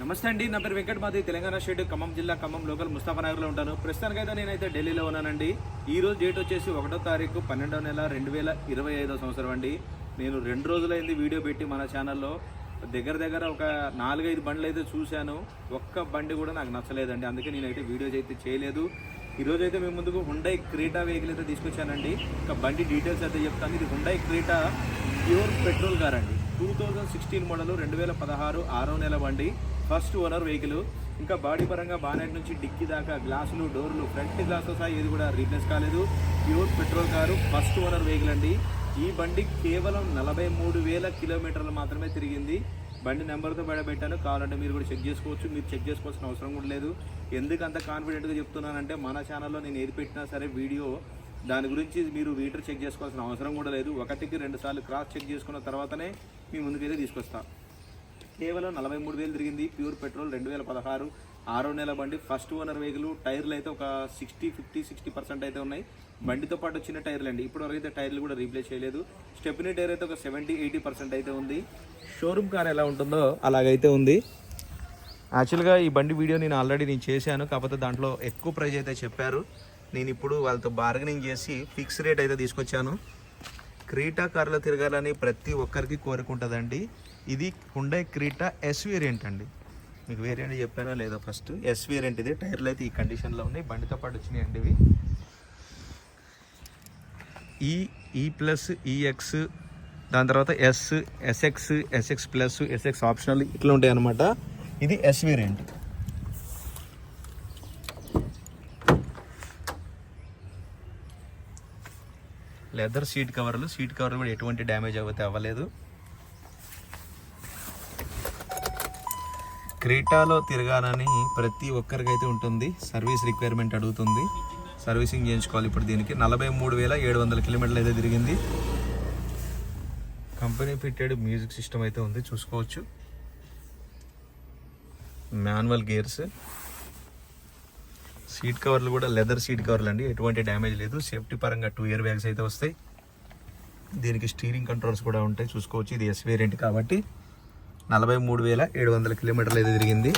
నమస్తే అండి నా పేరు వెంకట్ మాది తెలంగాణ స్టేట్ ఖమ్మం జిల్లా ఖమ్మం లోకల్ ముస్తాఫానగర్లో ఉంటాను. ప్రస్తుతానికైతే నేనైతే ఢిల్లీలో ఉన్నానండి. ఈ రోజు డేట్ వచ్చేసి ఒకటో తారీఖు పన్నెండవ నెల రెండు వేల ఇరవై ఐదో సంవత్సరం అండి. నేను రెండు రోజులైంది వీడియో పెట్టి మన ఛానల్లో. దగ్గర దగ్గర ఒక నాలుగైదు బండ్లు అయితే చూశాను. ఒక్క బండి కూడా నాకు నచ్చలేదండి. అందుకే నేనైతే వీడియోస్ అయితే చేయలేదు. ఈరోజు అయితే మేము ముందుకు హుండై క్రీటా వెహికల్ అయితే తీసుకొచ్చానండి. ఒక బండి డీటెయిల్స్ అయితే చెప్తాను. ఇది Hyundai Creta pure petrol car అండి. టూ థౌజండ్ సిక్స్టీన్ మోడల్ రెండు వేల పదహారు ఆరో నెల బండి ఫస్ట్ ఓనర్ వెహికల్ ఇంకా బాడీ పరంగా బానెట్ నుంచి డిక్కీ దాకా గ్లాసులు డోర్లు ఫ్రంట్ గ్లాసులు సహా ఏది కూడా రీప్లేస్ కాలేదు. Pure petrol car first owner vehicle అండి. ఈ బండి కేవలం నలభై మూడు వేల కిలోమీటర్లు మాత్రమే తిరిగింది. బండి నెంబర్తో పెట్టాను కావాలంటే మీరు కూడా చెక్ చేసుకోవచ్చు. మీరు చెక్ చేసుకోవాల్సిన అవసరం కూడా లేదు. ఎందుకు అంత కాన్ఫిడెంట్గా చెప్తున్నానంటే మన ఛానల్లో నేను ఏది పెట్టినా సరే వీడియో దాని గురించి మీరు మీటర్ చెక్ చేసుకోవాల్సిన అవసరం కూడా లేదు. ఒకటికి రెండు సార్లు క్రాస్ చెక్ చేసుకున్న తర్వాతనే మీ ముందుకైతే తీసుకొస్తా. కేవలం నలభై మూడు వేలు తిరిగింది. ప్యూర్ పెట్రోల్ రెండు వేల పదహారు. ఆరో నెల బండి. First owner vehicle. టైర్లు అయితే ఒక సిక్స్టీ ఫిఫ్టీ సిక్స్టీ పర్సెంట్ అయితే ఉన్నాయి. బండితో పాటు చిన్న టైర్లు అండి. ఇప్పుడు అయితే టైర్లు కూడా రీప్లేస్ చేయలేదు. స్టెప్నీ టైర్ అయితే ఒక సెవెంటీ ఎయిటీ పర్సెంట్ అయితే ఉంది. షోరూమ్ కార్ ఎలా ఉంటుందో అలాగైతే ఉంది. యాక్చువల్గా ఈ బండి వీడియో నేను ఆల్రెడీ నేను చేశాను. కాకపోతే దాంట్లో ఎక్కువ ప్రైజ్ అయితే చెప్పారు. నేను ఇప్పుడు వాళ్ళతో బార్గెనింగ్ చేసి ఫిక్స్ రేట్ అయితే తీసుకొచ్చాను. క్రీటా కార్లో తిరగాలని ప్రతి ఒక్కరికి కోరుకుంటుందండి. ఇది హుండై క్రీటా ఎస్ వేరియంట్ అండి. మీకు వేరియంట్ చెప్పానో లేదో ఫస్ట్ ఎస్ వేరియంట్ ఇది. టైర్లు అయితే ఈ కండిషన్లో ఉన్నాయి. బండితో పాటు వచ్చినాయి అండి ఇవి. ఈ ఈ ప్లస్ ఈఎక్స్ దాని తర్వాత S SX SX plus SX optional ఇట్లా ఉంటాయి అనమాట ఇది ఎస్ వేరియంట్ లెదర్ సీట్ కవర్లు. సీట్ కవర్లు కూడా ఎటువంటి డ్యామేజ్ అయితే అవ్వలేదు. క్రీటాలో తిరగాలని ప్రతి ఒక్కరికైతే ఉంటుంది. సర్వీస్ రిక్వైర్మెంట్ అడుగుతుంది. సర్వీసింగ్ చేయించుకోవాలి ఇప్పుడు దీనికి. నలభై మూడు వేల ఏడు వందల కిలోమీటర్లు అయితే తిరిగింది. కంపెనీ ఫిట్టెడ్ మ్యూజిక్ సిస్టమ్ అయితే ఉంది. చూసుకోవచ్చు. Manual gears. సీట్ కవర్లు కూడా లెదర్ సీట్ కవర్లు అండి. ఎటువంటి డ్యామేజ్ లేదు. సేఫ్టీ పరంగా టూ ఇయర్ బ్యాగ్స్ అయితే వస్తాయి. దీనికి స్టీరింగ్ కంట్రోల్స్ కూడా ఉంటాయి. చూసుకోవచ్చు. ఇది ఎస్ వేరియంట్ కాబట్టి నలభై మూడు వేల ఏడు వందల కిలోమీటర్లు అయితే తిరిగింది.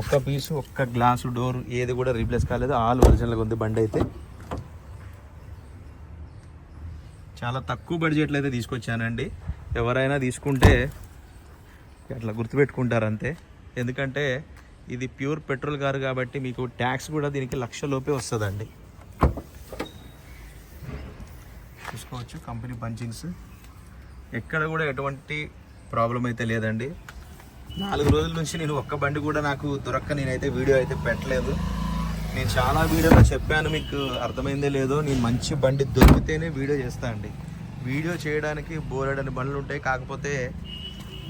ఒక్క పీసు ఒక్క గ్లాసు డోర్ ఏది కూడా రీప్లేస్ కాలేదు. ఆల్ ఒరిజినల్గా ఉంది బండి అయితే. చాలా తక్కువ బడ్జెట్లో అయితే తీసుకొచ్చానండి. ఎవరైనా తీసుకుంటే అట్లా గుర్తుపెట్టుకుంటారు అంతే. ఎందుకంటే ఇది ప్యూర్ పెట్రోల్ కారు కాబట్టి మీకు ట్యాక్స్ కూడా దీనికి లక్ష లోపే వస్తుందండి. చూసుకోవచ్చు కంపెనీ పంచింగ్స్. ఎక్కడ కూడా ఎటువంటి ప్రాబ్లం అయితే లేదండి. నాలుగు రోజుల నుంచి నేను ఒక్క బండి కూడా నాకు దొరక్క నేనైతే వీడియో అయితే పెట్టలేదు. నేను చాలా వీడియోలో చెప్పాను మీకు అర్థమైందే లేదో. నేను మంచి బండి దొరికితేనే వీడియో చేస్తా అండి. వీడియో చేయడానికి బోలెడని బండ్లు ఉంటాయి కాకపోతే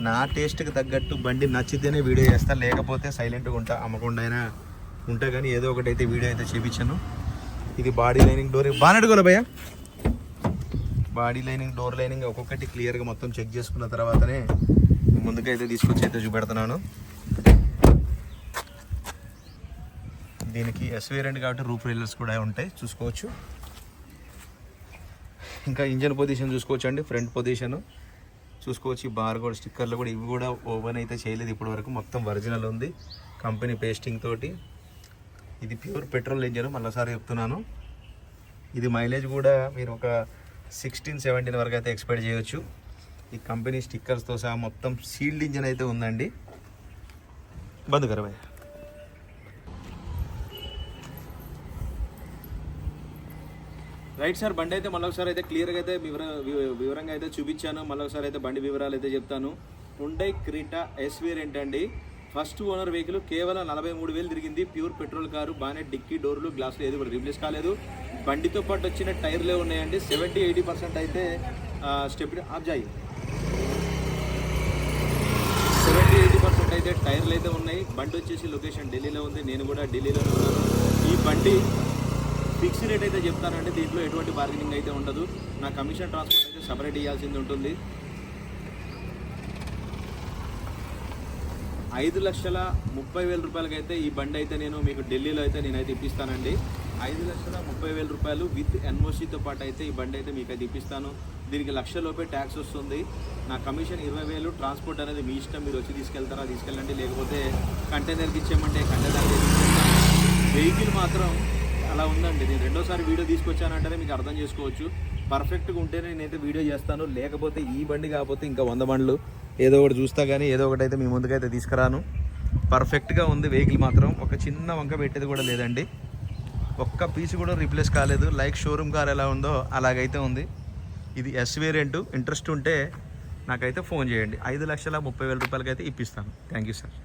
నా టేస్ట్కి తగ్గట్టు బండి నచ్చితేనే వీడియో చేస్తా లేకపోతే సైలెంట్గా ఉంటా అమ్మకుండా అయినా ఉంటా కానీ ఏదో ఒకటి అయితే వీడియో అయితే చూపించాను. ఇది బాడీ లైనింగ్ డోర్. బాగా అడుగుల భయ్యా. బాడీ లైనింగ్ డోర్ లైనింగ్ ఒక్కొక్కటి క్లియర్గా మొత్తం చెక్ చేసుకున్న తర్వాతనే ముందుకైతే తీసుకొచ్చి అయితే చూపెడుతున్నాను. దీనికి ఎస్ వేరియంట్ కాబట్టి రూఫ్ రైలర్స్ కూడా ఉంటాయి చూసుకోవచ్చు. ఇంకా ఇంజన్ పొజిషన్ చూసుకోవచ్చు అండి ఫ్రంట్ పొజిషన్. చూసుకోవచ్చు. ఈ బార్ కూడా స్టిక్కర్లు కూడా ఇవి కూడా ఓవెన్ అయితే చేయలేదు. ఇప్పటి వరకు మొత్తం ఒరిజినల్ ఉంది. కంపెనీ పేస్టింగ్ తోటి. ఇది ప్యూర్ పెట్రోల్ ఇంజన్ మళ్ళీసారి చెప్తున్నాను. ఇది మైలేజ్ కూడా మీరు ఒక సిక్స్టీన్ సెవెంటీన్ వరకు అయితే ఎక్స్పెక్ట్ చేయొచ్చు. ఈ కంపెనీ స్టిక్కర్స్తో సహా మొత్తం సీల్డ్ ఇంజన్ అయితే ఉందండి. బంద్ రైట్ సార్ బండి అయితే మళ్ళొకసారి అయితే క్లియర్గా అయితే వివర వివరంగా అయితే చూపించాను. మళ్ళొకసారి అయితే బండి వివరాలు అయితే చెప్తాను. హుండై క్రీటా ఎస్ వేరియంట్ అండి. ఫస్ట్ ఓనర్ వెహికల్ కేవలం నలభై మూడు వేలు తిరిగింది. ప్యూర్ పెట్రోల్ కారు బాగానే డిక్కీ డోర్లు గ్లాసులు ఏది కూడా రీప్లేస్ కాలేదు. బండితో పాటు వచ్చిన టైర్లే ఉన్నాయండి. సెవెంటీ ఎయిటీ పర్సెంట్ అయితే స్టెప్ ఆప్ జాయి. సెవెంటీ ఎయిటీ పర్సెంట్ అయితే టైర్లు అయితే ఉన్నాయి. బండి వచ్చేసి లొకేషన్ ఢిల్లీలో ఉంది. నేను కూడా ఢిల్లీలో ఉన్నాను. ఈ బండి ఫిక్స్ రేట్ అయితే చెప్తానండి. దీంట్లో ఎటువంటి బార్గెనింగ్ అయితే ఉండదు. నా కమిషన్ ట్రాన్స్పోర్ట్ అయితే సపరేట్ ఇవ్వాల్సింది ఉంటుంది. ఐదు లక్షల ముప్పై వేల రూపాయలకైతే ఈ బండి అయితే నేను మీకు ఢిల్లీలో అయితే నేనైతే ఇప్పిస్తానండి. ఐదు లక్షల ముప్పై వేల రూపాయలు విత్ ఎన్ఓసితో పాటు అయితే ఈ బండి అయితే మీకు అయితే ఇప్పిస్తాను. దీనికి లక్ష లోపే ట్యాక్స్ వస్తుంది. నా కమిషన్ ఇరవై వేలు. ట్రాన్స్పోర్ట్ అనేది మీ ఇష్టం. మీరు వచ్చి తీసుకెళ్తారా తీసుకెళ్ళండి. లేకపోతే కంటైనర్కి ఇచ్చేయమంటే కంటైనర్ వెహికల్ మాత్రం అలా ఉందండి. నేను రెండోసారి వీడియో తీసుకొచ్చానంటేనే మీకు అర్థం చేసుకోవచ్చు. పర్ఫెక్ట్గా ఉంటేనే నేనైతే వీడియో చేస్తాను. లేకపోతే ఈ బండి కాకపోతే ఇంకా వంద బండ్లు. ఏదో ఒకటి చూస్తా కానీ ఏదో ఒకటి అయితే మీ ముందుకైతే తీసుకురాను. పర్ఫెక్ట్గా ఉంది వెహికల్ మాత్రం. ఒక చిన్న వంక పెట్టేది కూడా లేదండి. ఒక్క పీస్ కూడా రీప్లేస్ కాలేదు. లైక్ షోరూమ్ కార్ ఎలా ఉందో అలాగైతే ఉంది. ఇది ఎస్ వేరియంట్ ఇంట్రెస్ట్ ఉంటే నాకైతే ఫోన్ చేయండి. ఐదు లక్షల ముప్పై వేల రూపాయలకైతే ఇప్పిస్తాను. Thank you sir